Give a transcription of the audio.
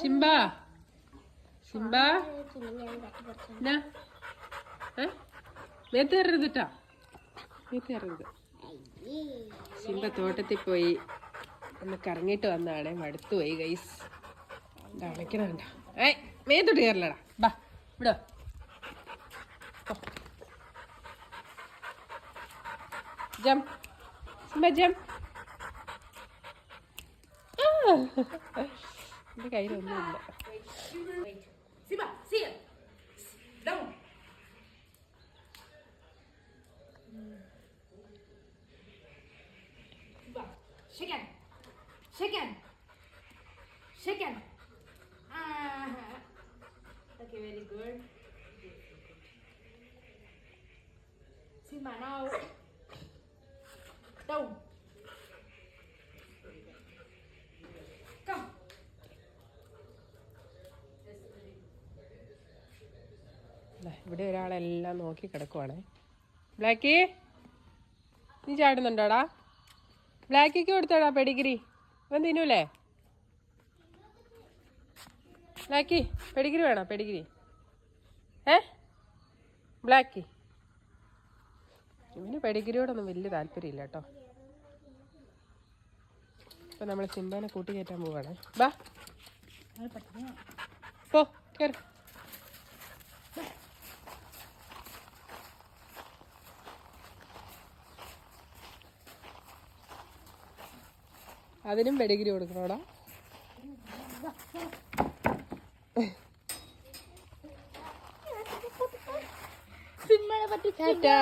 Simba Simba എന്നാ ഏ? മേത്ത് കയറരുതിട്ടാ മേത്ത് കയറരുത്. സിംബ തോട്ടത്തിൽ പോയി. ഒന്ന് കറങ്ങിയിട്ട് വന്നാണ് മടുത്തു പോയി ഗൈസ് അടയ്ക്കണണ്ട ഏ മേത്തോട്ട് കയറില്ലടാ. ബാ ഇവിടെ. ജം. സിംബ ജം. എൻ്റെ കയ്യിലൊന്നുമില്ല Simba, see it. Down. Simba, chicken. Chicken. Chicken. Ah. Okay, very good. Simba, now. Down. ഇവിടെ ഒരാളെല്ലാം നോക്കി കിടക്കുവാണേ. ബ്ലാക്കി നീ ചാടുന്നുണ്ടോടാ? ബ്ലാക്കിക്ക് കൊടുത്തോടാ പെഡിഗ്രി. ഇവൻ തിന്നൂലേ? ബ്ലാക്കി പെഡിഗ്രി വേണോ? പെഡിഗ്രി. ഏ? ബ്ലാക്കി. ഇവന് പെഡിഗ്രിയോടൊന്നും വലിയ താല്പര്യമില്ല കേട്ടോ. ഇപ്പം നമ്മൾ സിംബാനെ കൂട്ടി പോവാണേ. ബാ. പോ കയറി അതിനും പെഡിഗ്രി കൊടുക്കണോടാ pati ടാറ്റാ.